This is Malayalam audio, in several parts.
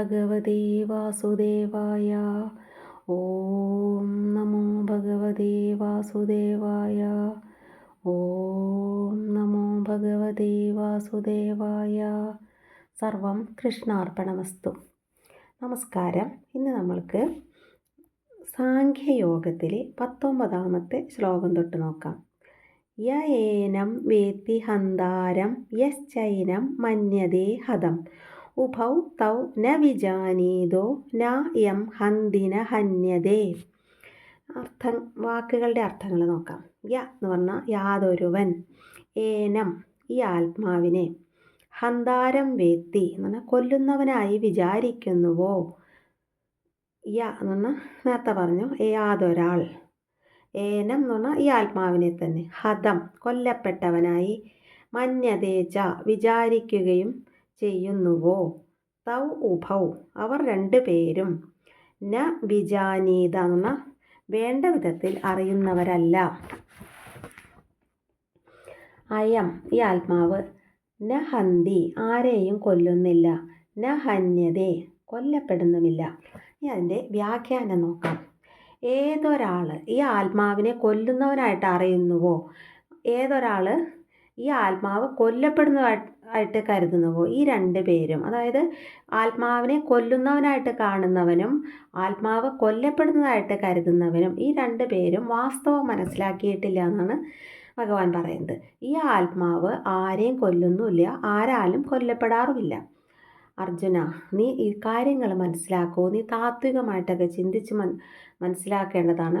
ഭഗവതേ വാസുദേവായ ഓം നമോ ഭഗവതേ വാസുദേവായ ഓം നമോ ഭഗവതേ വാസുദേവായ സർവം കൃഷ്ണാർപ്പണമസ്തു. നമസ്കാരം. ഇന്ന് നമ്മൾക്ക് സാഖ്യയോഗത്തിലെ പത്തൊമ്പതാമത്തെ ശ്ലോകം തൊട്ട് നോക്കാം. യേനം വേത്തി ഹന്താരം യശ്ചൈനം മന്യതേ ഹതം. ഉഭൗ തൗ ന വിജാനീതോ ന യം ഹന്തിന ഹന്യതേ. അർത്ഥം വാക്കുകളുടെ അർത്ഥങ്ങൾ നോക്കാം. യ എന്ന് പറഞ്ഞാൽ യാതൊരുവൻ. ഏനം ഈ ആത്മാവിനെ. ഹന്താരം വേത്തി എന്ന് പറഞ്ഞാൽ കൊല്ലുന്നവനായി വിചാരിക്കുന്നുവോ. യ എന്ന് പറഞ്ഞാൽ നേരത്തെ പറഞ്ഞു യാതൊരാൾ ഏനം എന്ന് പറഞ്ഞാൽ ഈ ആത്മാവിനെ തന്നെ. ഹതം കൊല്ലപ്പെട്ടവനായി മന്യതേച്ച വിചാരിക്കുകയും ചെയ്യുന്നുവോ? തൗ ഉഭൗ. അവർ രണ്ടു പേരും ന വിജാനീത എന്ന വേണ്ട വിധത്തിൽ അറിയുന്നവരല്ല. അയം ഈ ആത്മാവ്. ന ഹന്തി ആരെയും കൊല്ലുന്നില്ല. ന ഹന്യതേ കൊല്ലപ്പെടുന്നുമില്ല. ഇനി അതിന്റെ വ്യാഖ്യാനം നോക്കാം. ഏതൊരാൾ ഈ ആത്മാവിനെ കൊല്ലുന്നവനായിട്ട് അറിയുന്നുവോ? ഏതൊരാൾ ഈ ആത്മാവ് കൊല്ലപ്പെടുന്നതായിട്ട് കരുതുന്നുവോ? ഈ രണ്ട് പേരും. അതായത് ആത്മാവിനെ കൊല്ലുന്നവനായിട്ട് കാണുന്നവനും ആത്മാവ് കൊല്ലപ്പെടുന്നതായിട്ട് കരുതുന്നവനും ഈ രണ്ട് പേരും വാസ്തവം മനസ്സിലാക്കിയിട്ടില്ല എന്നാണ് ഭഗവാൻ പറയുന്നത്. ഈ ആത്മാവ് ആരെയും കൊല്ലുന്നുമില്ല ആരാലും കൊല്ലപ്പെടാറുമില്ല. അർജുന നീ ഈ കാര്യങ്ങൾ മനസ്സിലാക്കൂ. നീ താത്വികമായിട്ടൊക്കെ ചിന്തിച്ച് മൻ മനസ്സിലാക്കേണ്ടതാണ്.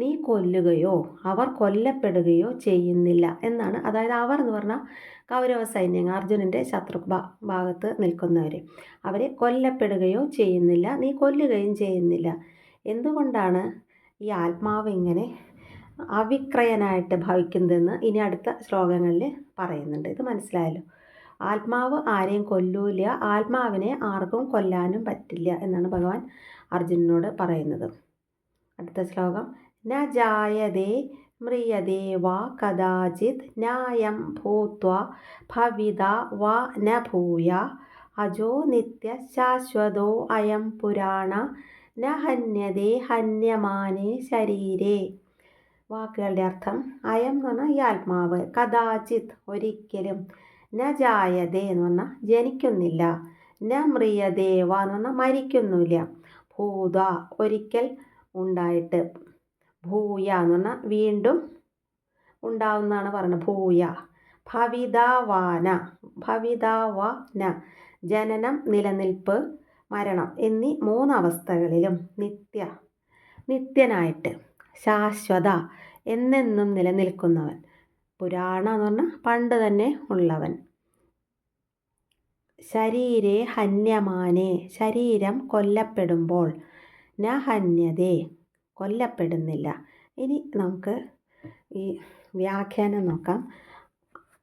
നീ കൊല്ലുകയോ അവർ കൊല്ലപ്പെടുകയോ ചെയ്യുന്നില്ല എന്നാണ്. അതായത് അവർ എന്ന് പറഞ്ഞാൽ കൗരവ സൈന്യങ്ങൾ അർജുനന്റെ ശത്രു ഭാഗത്ത് നിൽക്കുന്നവർ അവരെ കൊല്ലപ്പെടുകയോ ചെയ്യുന്നില്ല നീ കൊല്ലുകയും ചെയ്യുന്നില്ല. എന്തുകൊണ്ടാണ് ഈ ആത്മാവ് ഇങ്ങനെ അവിക്രയനായിട്ട് ഭവിക്കുന്നതെന്ന് ഇനി അടുത്ത ശ്ലോകങ്ങളിൽ പറയുന്നുണ്ട്. ഇത് മനസ്സിലായല്ലോ? ആത്മാവ് ആരെയും കൊല്ലൂല ആത്മാവിനെ ആർക്കും കൊല്ലാനും പറ്റില്ല എന്നാണ് ഭഗവാൻ അർജുനനോട് പറയുന്നത്. അടുത്ത ശ്ലോകം. ന മ്രിയതേ വാ കദാചിത് ന്യായം ഭൂത്വ ഭവിത വാ ന ഭൂയ അജോ നിത്യ ശാശ്വതോ അയം പുരാണ ന ഹന്യതേ ഹന്യമാനേ ശരീരേ. വാക്കുകളുടെ അർത്ഥം അയം എന്ന് പറഞ്ഞാൽ ഈ ആത്മാവ്. കഥാചിത് ഒരിക്കലും ന ജായതേ എന്ന് പറഞ്ഞാൽ ജനിക്കുന്നില്ല. ന മ്രിയദേവ എന്ന് പറഞ്ഞാൽ മരിക്കുന്നില്ല ഭൂത ഒരിക്കൽ ഉണ്ടായിട്ട് ഭൂയ എന്ന് പറഞ്ഞാൽ വീണ്ടും ഉണ്ടാവുന്നതാണ് പറയുന്നത് ഭൂയ. ഭവിതാവാന. ഭവിതാവാന. ജനനം നിലനിൽപ്പ് മരണം എന്നീ മൂന്നവസ്ഥകളിലും നിത്യ നിത്യനായിട്ട് ശാശ്വത എന്നെന്നും നിലനിൽക്കുന്നവൻ. പുരാണ എന്ന് പറഞ്ഞാൽ പണ്ട് തന്നെ ഉള്ളവൻ. ശരീരേ ഹന്യമാനെ. ശരീരം കൊല്ലപ്പെടുമ്പോൾ ന ഹന്യതേ. കൊല്ലപ്പെടുന്നില്ല. ഇനി നമുക്ക് ഈ വ്യാഖ്യാനം നോക്കാം.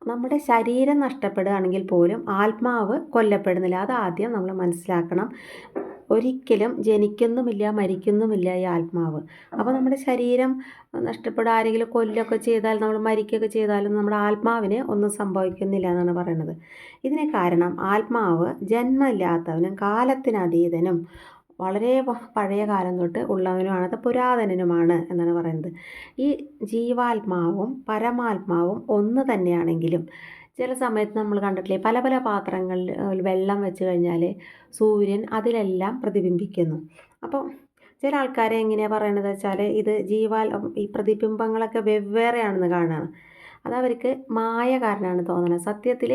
നമ്മുടെ ശരീരം നഷ്ടപ്പെടുകയാണെങ്കിൽ പോലും ആത്മാവ് കൊല്ലപ്പെടുന്നില്ല. അത് ആദ്യം നമ്മൾ മനസ്സിലാക്കണം. ഒരിക്കലും ജനിക്കുന്നുമില്ല മരിക്കുന്നുമില്ല ഈ ആത്മാവ്. അപ്പോൾ നമ്മുടെ ശരീരം നഷ്ടപ്പെടുക ആരെങ്കിലും കൊല്ലൊക്കെ ചെയ്താൽ നമ്മൾ മരിക്കുകയൊക്കെ ചെയ്താലും നമ്മുടെ ആത്മാവിനെ ഒന്നും സംഭവിക്കുന്നില്ല എന്നാണ് പറയുന്നത്. ഇതിന് കാരണം ആത്മാവ് ജന്മമില്ലാത്തവനും കാലത്തിനതീതനും വളരെ പഴയ കാലം തൊട്ട് ഉള്ളവനുമാണ് അത് പുരാതനനുമാണ് എന്നാണ് പറയുന്നത്. ഈ ജീവാത്മാവും പരമാത്മാവും ഒന്ന് തന്നെയാണെങ്കിലും ചില സമയത്ത് നമ്മൾ കണ്ടിട്ടില്ലേ പല പല പാത്രങ്ങളിൽ വെള്ളം വെച്ച് കഴിഞ്ഞാൽ സൂര്യൻ അതിലെല്ലാം പ്രതിബിംബിക്കുന്നു. അപ്പം ചില ആൾക്കാരെ എങ്ങനെയാണ് പറയണത് വെച്ചാൽ ഇത് ജീവാൽ ഈ പ്രതിബിംബങ്ങളൊക്കെ വെവ്വേറെയാണെന്ന് കാണുകയാണ്. അതവർക്ക് മായ കാരണമാണ് തോന്നുന്നത് സത്യത്തിൽ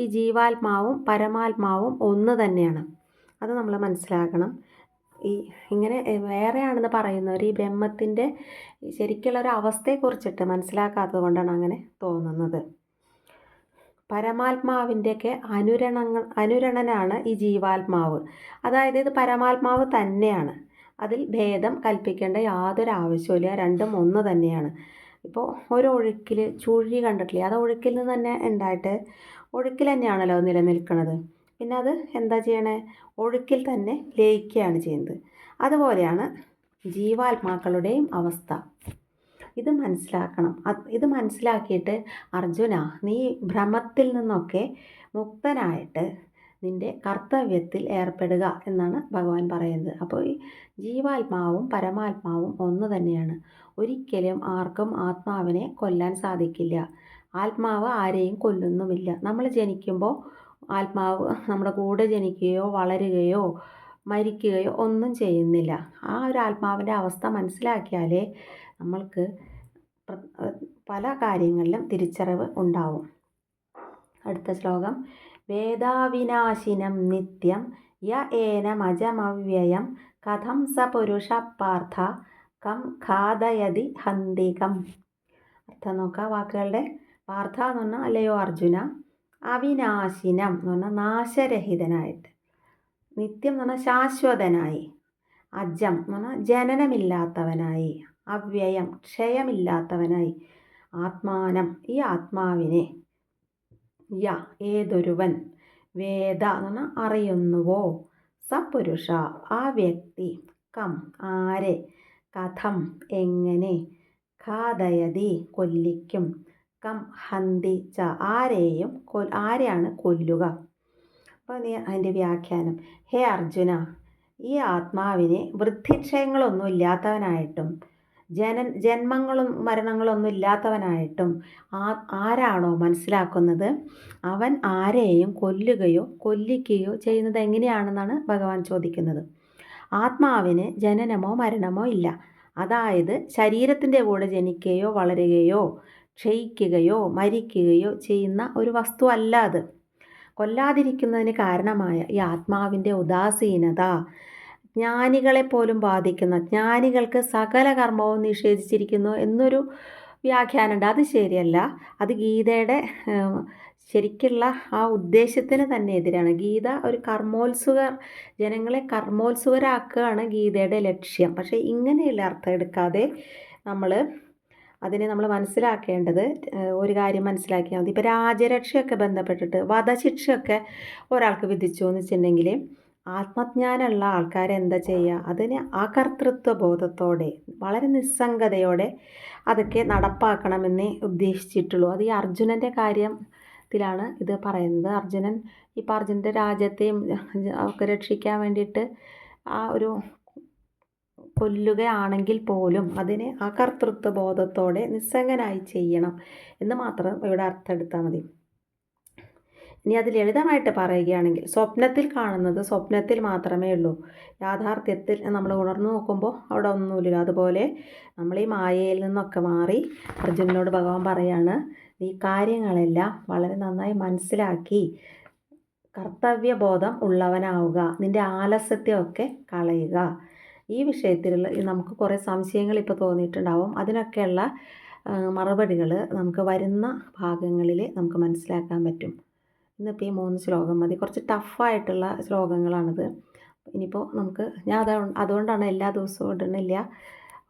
ഈ ജീവാത്മാവും പരമാത്മാവും ഒന്ന് തന്നെയാണ്. അത് നമ്മൾ മനസ്സിലാക്കണം. ഈ ഇങ്ങനെ വേറെയാണെന്ന് പറയുന്നവർ ഈ ബ്രഹ്മത്തിന്റെ ശരിക്കുള്ള ഒരു അവസ്ഥയെക്കുറിച്ചിട്ട് മനസ്സിലാക്കാത്തത് കൊണ്ടാണ് അങ്ങനെ തോന്നുന്നത്. പരമാത്മാവിന്റെയൊക്കെ അനുരണങ്ങൾ അനുരണനാണ് ഈ ജീവാത്മാവ്. അതായത് ഇത് പരമാത്മാവ് തന്നെയാണ്. അതിൽ ഭേദം കൽപ്പിക്കേണ്ട യാതൊരു ആവശ്യമില്ല രണ്ടും ഒന്ന് തന്നെയാണ്. ഇപ്പോൾ ഒരു ഒഴുക്കിൽ ചുഴി കണ്ടിട്ടില്ലേ? അത് ഒഴുക്കിൽ നിന്ന് തന്നെ ഉണ്ടായിട്ട് ഒഴുക്കിൽ തന്നെയാണല്ലോ നിലനിൽക്കുന്നത് പിന്നെ അത് എന്താ ചെയ്യണേ? ഒഴുക്കിൽ തന്നെ ലയിക്കുകയാണ് ചെയ്യുന്നത്. അതുപോലെയാണ് ജീവാത്മാക്കളുടെയും അവസ്ഥ. ഇത് മനസ്സിലാക്കണം. ഇത് മനസ്സിലാക്കിയിട്ട് അർജുന നീ ഭ്രമത്തിൽ നിന്നൊക്കെ മുക്തനായിട്ട് നിന്റെ കർത്തവ്യത്തിൽ ഏർപ്പെടുക എന്നാണ് ഭഗവാൻ പറയുന്നത്. അപ്പോൾ ഈ ജീവാത്മാവും പരമാത്മാവും ഒന്ന് തന്നെയാണ്. ഒരിക്കലും ആർക്കും ആത്മാവിനെ കൊല്ലാൻ സാധിക്കില്ല. ആത്മാവ് ആരെയും കൊല്ലുന്നുമില്ല. നമ്മൾ ജനിക്കുമ്പോൾ ആത്മാവ് നമ്മുടെ കൂടെ ജനിക്കുകയോ വളരുകയോ മരിക്കുകയോ ഒന്നും ചെയ്യുന്നില്ല. ആ ഒരു ആത്മാവിന്റെ അവസ്ഥ മനസ്സിലാക്കിയാലേ നമ്മൾക്ക് പല കാര്യങ്ങളിലും തിരിച്ചറിവ് ഉണ്ടാവും. അടുത്ത ശ്ലോകം. വേദാവിനാശിനം നിത്യം യ ഏനമജമവ്യയം കഥം സ പുരുഷ പാർത്ഥ കം ഖാദയതി ഹന്തികം. അർത്ഥം നോക്കാം വാക്കുകളുടെ. പാർത്ഥ എന്ന് പറഞ്ഞാൽ അല്ലയോ അർജുന? അവിനാശിനം എന്ന് പറഞ്ഞാൽ നാശരഹിതനായിട്ട്. നിത്യം എന്ന് പറഞ്ഞാൽ ശാശ്വതനായി. അജം എന്ന് പറഞ്ഞാൽ ജനനമില്ലാത്തവനായി. അവ്യയം ക്ഷയമില്ലാത്തവനായി. ആത്മാനം ഈ ആത്മാവിനെ യ ഏതൊരുവൻ വേദ എന്ന് പറഞ്ഞാൽ അറിയുന്നുവോ? സപുരുഷ ആ വ്യക്തി കം ആരെ കഥം എങ്ങനെ ഖാദയതി കൊല്ലിക്കും. കം ഹന്തി ച ആരെയും കൊ ആരെയാണ് കൊല്ലുക? അപ്പോൾ നീ അതിന്റെ വ്യാഖ്യാനം. ഹേ അർജുന ഈ ആത്മാവിനെ വൃദ്ധിക്ഷയങ്ങളൊന്നും ഇല്ലാത്തവനായിട്ടും ജന ജന്മങ്ങളും മരണങ്ങളൊന്നും ഇല്ലാത്തവനായിട്ടും ആ ആരാണോ മനസ്സിലാക്കുന്നത്? അവൻ ആരെയും കൊല്ലുകയോ കൊല്ലിക്കുകയോ ചെയ്യുന്നത് എങ്ങനെയാണെന്നാണ് ഭഗവാൻ ചോദിക്കുന്നത്. ആത്മാവിന് ജനനമോ മരണമോ ഇല്ല. അതായത് ശരീരത്തിന്റെ കൂടെ ജനിക്കുകയോ വളരുകയോ ക്ഷയിക്കുകയോ മരിക്കുകയോ ചെയ്യുന്ന ഒരു വസ്തു അല്ല അത്. കൊല്ലാതിരിക്കുന്നതിന് കാരണമായ ഈ ആത്മാവിന്റെ ഉദാസീനത ജ്ഞാനികളെ പോലും ബാധിക്കുന്ന ജ്ഞാനികൾക്ക് സകല കർമ്മവും നിഷേധിച്ചിരിക്കുന്നു എന്നൊരു വ്യാഖ്യാനമുണ്ട്. അത് ശരിയല്ല. അത് ഗീതയുടെ ശരിക്കുള്ള ആ ഉദ്ദേശത്തിന് തന്നെ എതിരാണ്. ഗീത ഒരു കർമ്മോത്സുക ജനങ്ങളെ കർമ്മോത്സുകരാക്കുകയാണ് ഗീതയുടെ ലക്ഷ്യം. പക്ഷേ ഇങ്ങനെയുള്ള അർത്ഥം എടുക്കാതെ നമ്മൾ അതിനെ നമ്മൾ മനസ്സിലാക്കേണ്ടത് ഒരു കാര്യം മനസ്സിലാക്കിയാൽ മതി. ഇപ്പോൾ രാജരക്ഷയൊക്കെ ബന്ധപ്പെട്ടിട്ട് വധശിക്ഷയൊക്കെ ഒരാൾക്ക് വിധിച്ചു എന്ന് വെച്ചിട്ടുണ്ടെങ്കിൽ ആത്മജ്ഞാനമുള്ള ആൾക്കാർ എന്താ ചെയ്യുക അതിന് ആ കർത്തൃത്വ ബോധത്തോടെ വളരെ നിസ്സംഗതയോടെ അതൊക്കെ നടപ്പാക്കണമെന്ന് ഉദ്ദേശിച്ചിട്ടുള്ളൂ. അത് ഈ അർജുനന്റെ കാര്യത്തിലാണ് ഇത് പറയുന്നത്. അർജുനൻ ഇപ്പം അർജുനന്റെ രാജ്യത്തെയും ഒക്കെ രക്ഷിക്കാൻ വേണ്ടിയിട്ട് ആ ഒരു കൊല്ലുകയാണെങ്കിൽ പോലും അതിനെ അകർത്തൃത്വ കർത്തൃത്വ ബോധത്തോടെ നിസ്സംഗനായി ചെയ്യണം എന്ന് മാത്രം ഇവിടെ അർത്ഥം എടുത്താൽ മതി. ഇനി അത് ലളിതമായിട്ട് പറയുകയാണെങ്കിൽ സ്വപ്നത്തിൽ കാണുന്നത് സ്വപ്നത്തിൽ മാത്രമേ ഉള്ളൂ. യാഥാർത്ഥ്യത്തിൽ നമ്മൾ ഉണർന്നു നോക്കുമ്പോൾ അവിടെ ഒന്നുമില്ല അതുപോലെ നമ്മൾ ഈ മായയിൽ നിന്നൊക്കെ മാറി അർജുനനോട് ഭഗവാൻ പറയാണ് ഈ കാര്യങ്ങളെല്ലാം വളരെ നന്നായി മനസ്സിലാക്കി. കർത്തവ്യബോധം ഉള്ളവനാവുക. നിന്റെ ആലസ്യത്തെയൊക്കെ കളയുക. ഈ വിഷയത്തിലുള്ള നമുക്ക് കുറേ സംശയങ്ങൾ ഇപ്പോൾ തോന്നിയിട്ടുണ്ടാവും. അതിനൊക്കെയുള്ള മറുപടികൾ നമുക്ക് വരുന്ന ഭാഗങ്ങളിൽ നമുക്ക് മനസ്സിലാക്കാൻ പറ്റും. ഇന്നിപ്പോൾ ഈ മൂന്ന് ശ്ലോകം മതി. കുറച്ച് ടഫായിട്ടുള്ള ശ്ലോകങ്ങളാണിത്. ഇനിയിപ്പോൾ നമുക്ക് ഞാൻ അത് അതുകൊണ്ടാണ് എല്ലാ ദിവസവും ഇടണില്ല.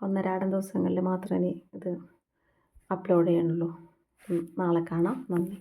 ഒന്നരാടം ദിവസങ്ങളിൽ മാത്രമേ ഇത് അപ്ലോഡ് ചെയ്യണുള്ളൂ. നാളെ കാണാം. നന്ദി.